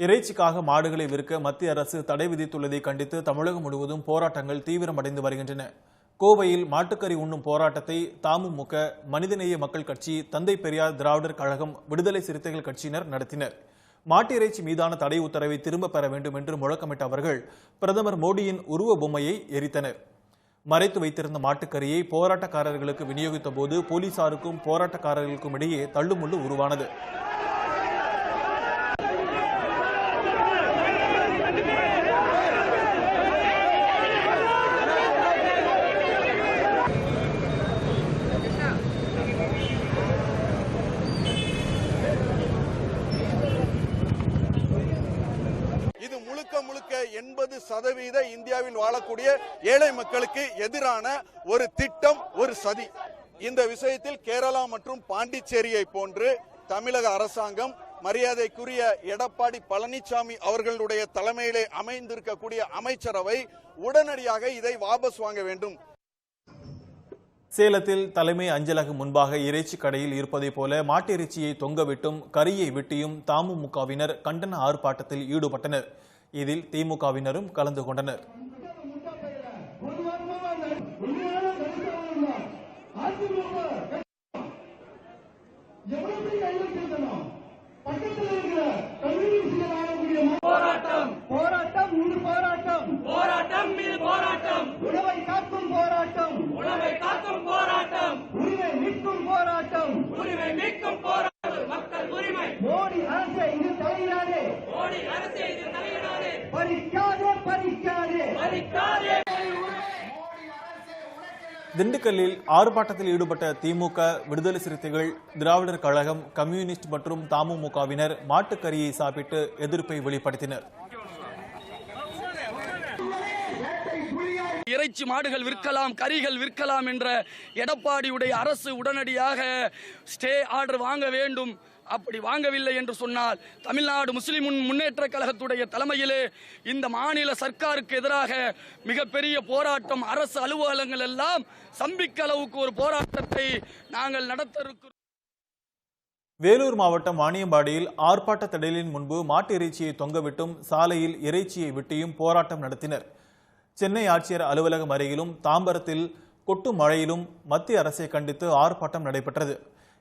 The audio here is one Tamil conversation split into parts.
இறைச்சிக்காக மாடுகளை விற்க மத்திய அரசு தடை விதித்துள்ளதை கண்டித்து தமிழகம் முழுவதும் போராட்டங்கள் தீவிரமடைந்து வருகின்றன. கோவையில் மாட்டுக்கறி உண்ணும் போராட்டத்தை தாமுமுக மனிதநேய மக்கள் கட்சி தந்தை பெரியார் திராவிடர் கழகம் விடுதலை சிறுத்தைகள் கட்சியினர் நடத்தினர். மாட்டு இறைச்சி மீதான தடை உத்தரவை திரும்ப பெற வேண்டும் என்று முழக்கமிட்ட அவர்கள் பிரதமர் மோடியின் உருவ பொம்மையை எரித்தனர். மறைத்து வைத்திருந்த மாட்டுக்கறியை போராட்டக்காரர்களுக்கு விநியோகித்த போது போலீசாருக்கும் போராட்டக்காரர்களுக்கும் இடையே தள்ளுமுள்ளு உருவானது இது முழுக்க முழுக்க எண்பது சதவீத இந்தியாவில் வாழக்கூடிய ஏழை மக்களுக்கு எதிரான ஒரு திட்டம் ஒரு சதி. இந்த விஷயத்தில் கேரளா மற்றும் பாண்டிச்சேரியை போன்று தமிழக அரசாங்கம் மரியாதைக்குரிய எடப்பாடி பழனிசாமி அவர்களுடைய தலைமையிலே அமைந்திருக்கக்கூடிய அமைச்சரவை உடனடியாக இதை வாபஸ் வாங்க வேண்டும். சேலத்தில் தலைமை அஞ்சலகம் முன்பாக இறைச்சி கடையில் இருப்பதைப் போல மாட்டிறைச்சியை தொங்கவிட்டும் கரியை வெட்டியும் தமுமுகவினர் கண்டன ஆர்ப்பாட்டத்தில் ஈடுபட்டனர். இதில் திமுகவினரும் கலந்து கொண்டனர் அதிமுக கையெழுத்திருக்கணும் பக்கத்தில் இருக்கிற கம்யூனிஸ்ட் ஆகக்கூடிய போராட்டம் போராட்டம் மீது போராட்டம் போராட்டம் மீது போராட்டம் உணவை காக்கும் போராட்டம் உணவை காக்கும் போராட்டம் உரிமை மீட்கும் போராட்டம் உரிமை மீட்கும் போராட்டம் மக்கள் உரிமை மோடி தலையிடாதே மோடி அரசு இது தலையிடாதே பறிக்காதே பறிக்காதே மதிக்காதே திண்டுக்கல்லில் ஆர்ப்பாட்டத்தில் ஈடுபட்ட திமுக விடுதலை சிறுத்தைகள் திராவிடர் கழகம் கம்யூனிஸ்ட் மற்றும் தமுமுகவினர் மாட்டுக்கறியை சாப்பிட்டு எதிர்ப்பை வெளிப்படுத்தினர். இறைச்சி மாடுகள் விற்கலாம் கறிகள் விற்கலாம் என்ற எடப்பாடியுடைய அரசு உடனடியாக ஸ்டே ஆர்டர் வாங்க வேண்டும். அப்படி வாங்கவில்லை என்று சொன்னால் தமிழ்நாடு முஸ்லிம் முன்- முன்னேற்ற கழகத்துடைய தலைமையிலே இந்த மாநில சர்க்காருக்கு எதிராக மிகப்பெரிய போராட்டம் அரசு அலுவலகங்கள் எல்லாம் சம்பிக்க அளவுக்கு ஒரு போராட்டத்தை நாங்கள் நடத்த இருக்கிறோம் வேலூர் மாவட்டம் வாணியம்பாடியில் ஆர்ப்பாட்ட திடலின் முன்பு மாட்டு இறைச்சியை தொங்கவிட்டும் சாலையில் இறைச்சியை வெட்டியும் போராட்டம் நடத்தினர். சென்னை ஆட்சியர் அலுவலகம் அருகிலும் தாம்பரத்தில் கொட்டும் மழையிலும் மத்திய அரசை கண்டித்து ஆர்ப்பாட்டம் நடைபெற்றது.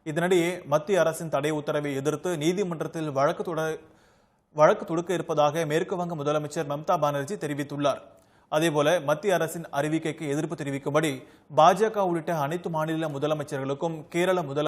இதனிடையே மத்திய அரசின் தடை உத்தரவை எதிர்த்து நீதிமன்றத்தில் வழக்கு தொடர் வழக்கு தொடுக்க இருப்பதாக மேற்கு வங்க முதலமைச்சர் மம்தா பானர்ஜி தெரிவித்துள்ளார். அதேபோல மத்திய அரசின் அறிவிக்கைக்கு எதிர்ப்பு தெரிவிக்கும்படி பாஜக உள்ளிட்ட அனைத்து மாநில முதலமைச்சர்களுக்கும் கேரள முதல